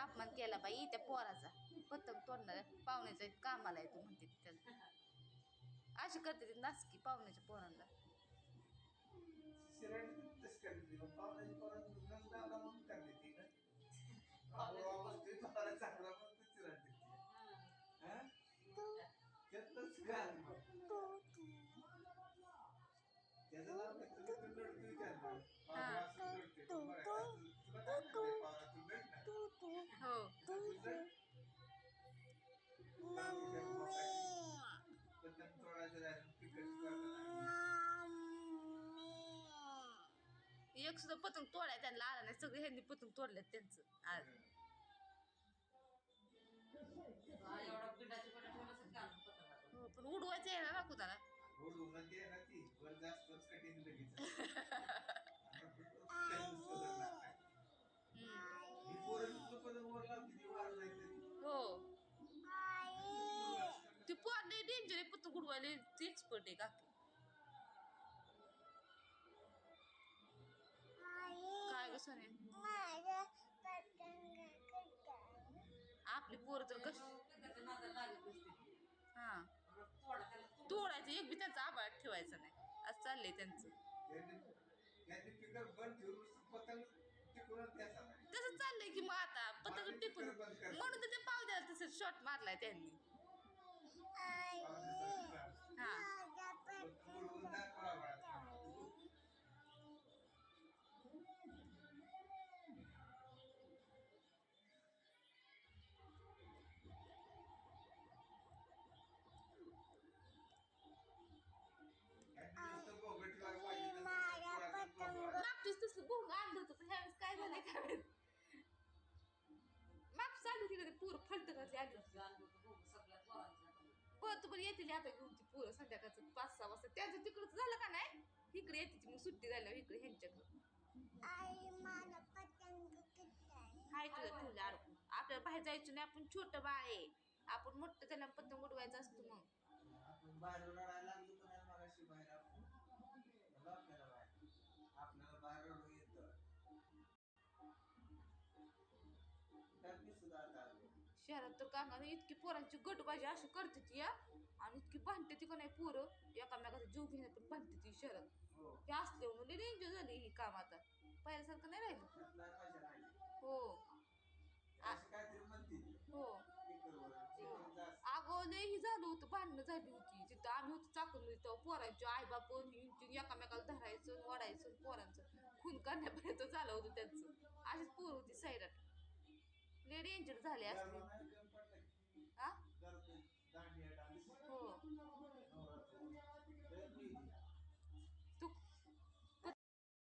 अपमान केला बाई त्या पोराचा. पतंग तोडणार पाहुण्याच्या कामाला येतो म्हणते ती त्याला. अशी करते ती नाचकी पाहुण्याच्या पोरांना. शिराडी एक सुद्धा पतंग तोडाय त्यांना आला नाही. सगळे ह्यांनी पतंग तोडलेत त्यांचं. आज. का हो पण उडवायचं आहे ना कुणाला गोड उन्हाती आहे ना ती वर जास्तच कठीण लगेच. काही सुधारणा नाही. हम्म. ही. ती. हो पोर नाही डेंजर आहे पतंग उडवायला. ती एक्सपर्ट आहे काकी. आपली पोरं हां. हा तोडायचं एक बी त्यांचा आभाळ ठेवायचा नाही. असं चाललंय त्यांचं. त्यांनी- चाललंय की मग आता पतंग टिपून म्हणून तर ते पावद्याला तसं शॉट मारलाय त्यांनी. ह्यावेळेस काय. मागचं आली तिकडे पूर फलट घातली आली. परत पण येतील आता घेऊन ती पोरं संध्याकाळचं पाच सहा वाजता. त्याचं तिकडचं झालं का नाही? इकडे येते मग सुट्टी झाल्यावर इकडे ह्यांच्याकडं. हाय तुला ठेवलं अडकून आपल्याला बाहेर जायचं नाही आपण छोटं बाळ आहे. आपण मोठं त्याला पतंग उडवायचं असतं मग. बाहेर रडायला लागलो पण मगाशी बाहेर आपण. आलो. शहरात तर कामाने इतकी पोरांची गटबाजी अशी करते ती या आणि इतकी भांडते ती का नाही पोरं एकामेकाचा जीव घेण्यात पण भांडते ती शहरात हो हे असले म्हणजे एन्जॉय झाली ही काम आता पहिल्यासारखं नाही राहिलं त्यात नाही राहिली. हो असं काहीतरी हो स्पीकरवर. अगं लय ही झालं होतं भांडणं झाली होती तिथं आम्ही होतो चाकून तेव्हा पोरांचे आई एकामेकाला धरायचं ओढायचं पोरांचं खून करण्यापर्यंत झालं होतं त्यांचं अशीच पोर होती डेंजर झाले असते